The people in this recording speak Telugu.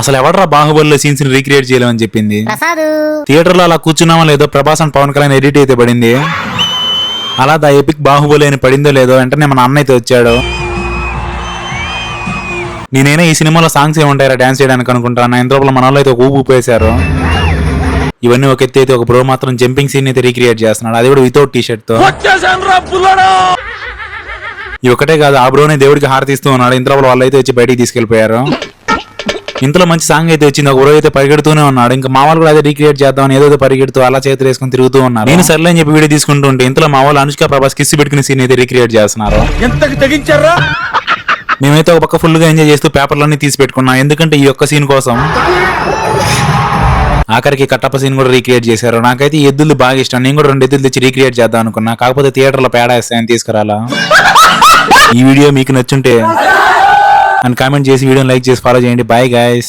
అసలు ఎవడరా బాహుబలిలో సీన్స్ని రీక్రియేట్ చేయలేమని చెప్పింది? ప్రసాదు. థియేటర్లో అలా కూర్చున్నామో లేదో ప్రభాస్ అండ్ పవన్ కళ్యాణ్ ఎడిట్ అయితే పడింది. అలా దా ఎపిక్ బాహుబలి అని పడిందో లేదో వెంటనే మన అన్న అయితే వచ్చాడు. నేనైనా ఈ సినిమాలో సాంగ్స్ ఏముంటాయరా డాన్స్ చేయడానికి అనుకుంటాను. ఇంతలోపల మన వాళ్ళు అయితే ఒక ఊపు ఊపేశారు. ఇవన్నీ ఒక ఎత్తి అయితే ఒక బ్రో మాత్రం జంపింగ్ సీన్ అయితే రీక్రియేట్ చేస్తున్నాడు. అది కూడా వితౌట్ టీ షర్ట్తో ఒకటే కాదు ఆ బ్రోనే దేవుడికి హారతిస్తూ ఉన్నాడు. ఇంతలో వాళ్ళు అయితే వచ్చి బయటికి తీసుకెళ్ళిపోయారు ఇంతలో మంచి సాంగ్ అయితే వచ్చింది. ఒక బ్రో అయితే పరిగెడుతూనే ఉన్నాడు. ఇంకా మా వాళ్ళు కూడా అదే రీక్రియేట్ చేద్దాం ఏదో పరిగెడుతూ అలా చేతులు వేసుకుని తిరుగుతూ ఉన్నారు. నేను సర్లే అని చెప్పి వీడియో తీసుకుంటూ ఉంటే ఇంతలో మా వాళ్ళు అనుష్క ప్రభాస్ కిస్ పెట్టుకునే సీన్ అయితే రీక్రియేట్ చేస్తున్నారు. ఎంతకు తెగించారా? మేమైతే ఒక పక్క ఫుల్గా ఎంజాయ్ చేస్తూ పేపర్లన్నీ తీసి పెట్టుకున్నాం. ఎందుకంటే ఈ ఒక్క సీన్ కోసం ఆఖరికి కట్టప్ప సీన్ కూడా రీక్రియేట్ చేశారు. నాకైతే ఎద్దులు బాగా ఇష్టం. నేను కూడా రెండు ఎద్దులు తెచ్చి రీక్రియేట్ చేద్దాం అనుకున్నా. కాకపోతే థియేటర్లో పేడ వేస్తాయని తీసుకురాలా. ఈ వీడియో మీకు నచ్చుంటే అండ్ కామెంట్ చేసి వీడియోని లైక్ చేసి ఫాలో చేయండి. Bye guys